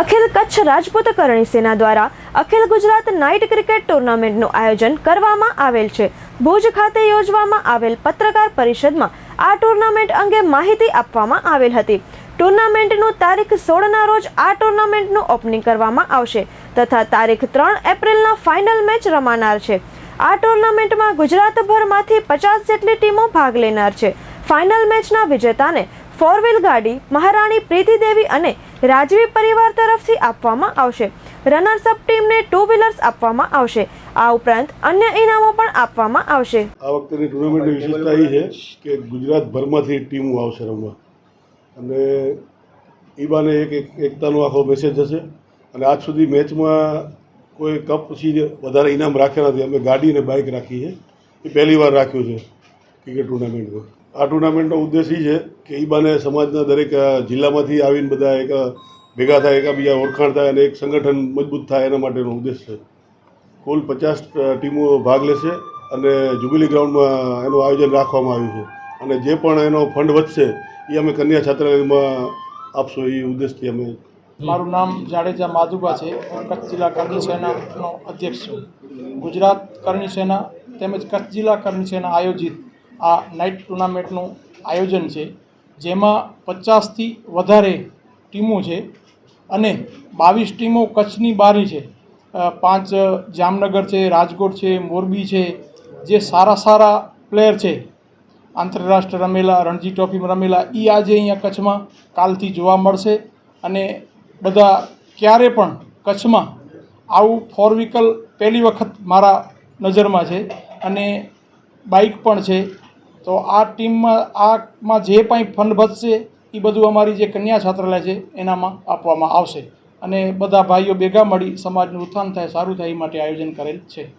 અખિલ કચ્છ રાજપૂત કરણી સેના દ્વારા અખિલ Gujarat night cricket ટુર્નામેન્ટનું આયોજન કરવામાં આવેલ છે. ભુજ ખાતે યોજવામાં આવેલ પત્રકાર પરિષદમાં આ ટુર્નામેન્ટ અંગે માહિતી આપવામાં આવેલ હતી. ટુર્નામેન્ટનું તારીખ સોળના રોજ આ ટુર્નામેન્ટનું ઓપનિંગ કરવામાં આવશે તથા તારીખ ત્રણ એપ્રિલના ફાઇનલ મેચ રમાનાર છે. આ ટુર્નામેન્ટમાં ગુજરાતભરમાંથી પચાસ જેટલી ટીમો ભાગ લેનાર છે. ફાઇનલ મેચના વિજેતાને ફોર વ્હીલ ગાડી મહારાણી પ્રીતિદેવી અને રાજવી પરિવાર તરફથી આપવામાં આવશે. રનર્સ અપ ટીમને ટુ વ્હીલર્સ આપવામાં આવશે. આ ઉપરાંત અન્ય ઇનામો પણ આપવામાં આવશે. આ વખતેની ટુર્નામેન્ટની વિશેષતા એ છે કે ગુજરાતભરમાંથી ટીમો આવશે રમવા. અને એ બાને એક એક એકતાનો આખો મેસેજ હશે. અને આજ સુધી મેચમાં કોઈ કપ પછી વધારે ઇનામ રાખ્યા નથી. અમે ગાડી અને બાઇક રાખી છે એ પહેલી વાર રાખ્યું છે. ક્રિકેટ ટુર્નામેન્ટમાં આ ટુર્નામેન્ટનો ઉદ્દેશ એ છે કે એ બાને સમાજના દરેક જિલ્લામાંથી આવીને બધા એક ભેગા થાય, એકબીજા ઓળખાણ થાય અને એક સંગઠન મજબૂત થાય એના માટેનો ઉદ્દેશ છે. કુલ પચાસ ટીમો ભાગ લેશે અને જુબિલી ગ્રાઉન્ડમાં એનું આયોજન રાખવામાં આવ્યું છે. અને જે પણ એનો ફંડ વધશે એ અમે કન્યા છાત્રાલયમાં આપશો. એ ઉદ્દેશથી અમે મારું નામ જાડેજા માધુબા છે. કચ્છ જિલ્લા કરણી સેનાનો અધ્યક્ષ છું. ગુજરાત કરણી સેના તેમજ કચ્છ જિલ્લા કરણી સેના આયોજિત આ નાઇટ ટુર્નામેન્ટનું આયોજન છે, જેમાં પચાસથી વધારે ટીમો છે અને બાવીસ ટીમો કચ્છની બારી છે. પાંચ જામનગર છે, રાજકોટ છે, મોરબી છે, જે સારા સારા પ્લેયર છે. આંતરરાષ્ટ્રીય રમેલા, રણજી ટ્રોફીમાં રમેલા એ આજે અહીંયા કચ્છમાં કાલથી જોવા મળશે અને બધા ક્યારે પણ કચ્છમાં આવું ફોર વ્હીકલ પહેલી વખત મારા નજરમાં છે અને બાઇક પણ છે. તો આ ટીમમાં, આમાં જે કંઈ ફંડ બચશે એ બધું અમારી જે કન્યા છાત્રાલય છે, એનામાં આપવામાં આવશે. અને બધા ભાઈઓ ભેગા મળી સમાજનું ઉત્થાન થાય, સારું થાય એ માટે આયોજન કરેલ છે.